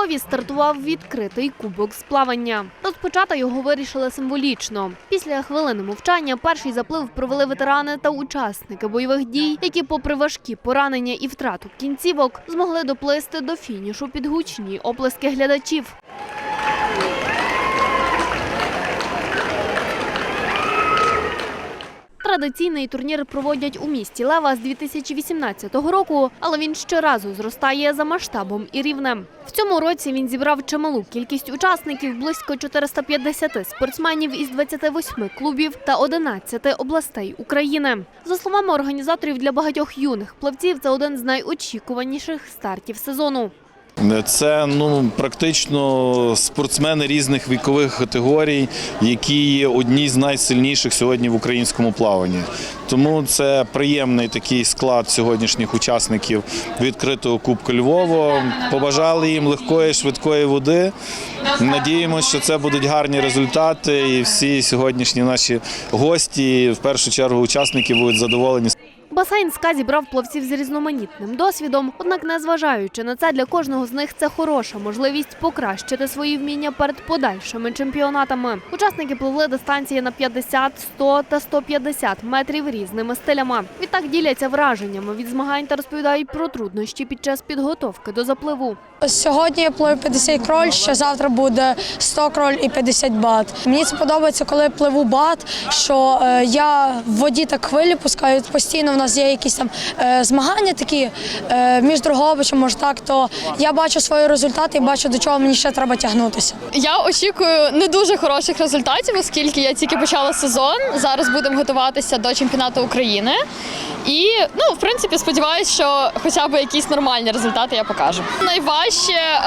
Львові стартував відкритий кубок з плавання. Розпочати його вирішили символічно. Після хвилини мовчання перший заплив провели ветерани та учасники бойових дій, які, попри важкі поранення і втрату кінцівок, змогли доплисти до фінішу під гучні оплески глядачів. Традиційний турнір проводять у місті Лева з 2018 року, але він щоразу зростає за масштабом і рівнем. В цьому році він зібрав чималу кількість учасників близько 450 спортсменів із 28 клубів та 11 областей України. За словами організаторів, для багатьох юних плавців це один з найочікуваніших стартів сезону. Це ну практично спортсмени різних вікових категорій, які є одні з найсильніших сьогодні в українському плаванні. Тому це приємний такий склад сьогоднішніх учасників відкритого Кубку Львова. Побажали їм легкої, швидкої води. Надіємося, що це будуть гарні результати, і всі сьогоднішні наші гості, в першу чергу учасники, будуть задоволені. Басейн СКА зібрав плавців з різноманітним досвідом, однак, незважаючи на це, для кожного з них це хороша можливість покращити свої вміння перед подальшими чемпіонатами. Учасники пливли дистанції на 50, 100 та 150 метрів різними стилями. Відтак діляться враженнями від змагань та розповідають про труднощі під час підготовки до запливу. Сьогодні я плив 50 кроль, ще завтра буде 100 кроль і 50 бат. Мені це подобається, коли пливу бат, що е, я в воді так хвилі пускаю. Постійно в нас є якісь там е, змагання такі е, між Другобичем, може так, то я бачу свої результати і бачу, до чого мені ще треба тягнутися. Я очікую не дуже хороших результатів, оскільки я тільки почала сезон. Зараз будемо готуватися до чемпіонату України. І ну, в принципі, сподіваюся, що хоча б якісь нормальні результати я покажу. Найважче е,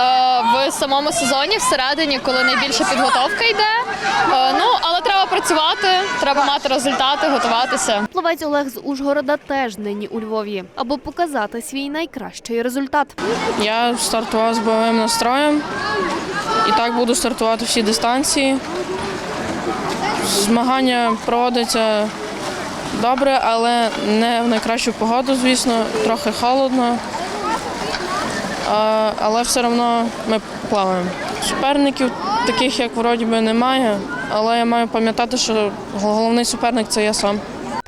в самому сезоні, всередині, коли найбільша підготовка йде. Е, ну але треба працювати, треба мати результати, готуватися. Плавець Олег з Ужгорода теж нині у Львові, аби показати свій найкращий результат. Я стартував з бойовим настроєм і так буду стартувати всі дистанції. Змагання проводяться добре, але не в найкращу погоду, звісно, трохи холодно. Але все одно ми плаваємо. Суперників таких, як вроді би, немає, але я маю пам'ятати, що головний суперник це я сам.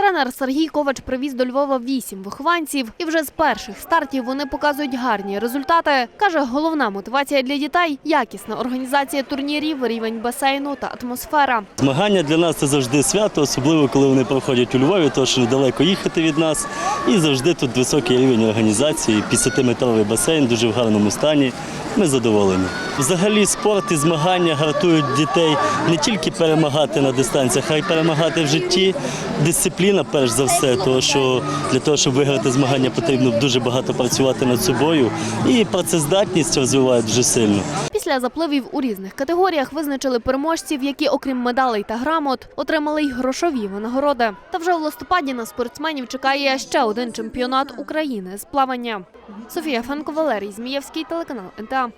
Тренер Сергій Ковач привіз до Львова вісім вихованців, і вже з перших стартів вони показують гарні результати. каже, головна мотивація для дітей якісна організація турнірів, рівень басейну та атмосфера. Змагання для нас це завжди свято, особливо коли вони проходять у Львові, тому що недалеко їхати від нас. І завжди тут високий рівень організації, 50-метровий басейн, дуже в гарному стані. Ми задоволені. Взагалі спорт і змагання гартують дітей не тільки перемагати на дистанціях, а й перемагати в житті. Дисципліна, перш за все, тому що для того, щоб виграти змагання, потрібно дуже багато працювати над собою. І працездатність розвивають дуже сильно. Після запливів у різних категоріях визначили переможців, які, окрім медалей та грамот, отримали й грошові винагороди. Та вже в листопаді на спортсменів чекає ще один чемпіонат України з плавання. Софія Фенко, Валерій Змієвський, телеканал НТА.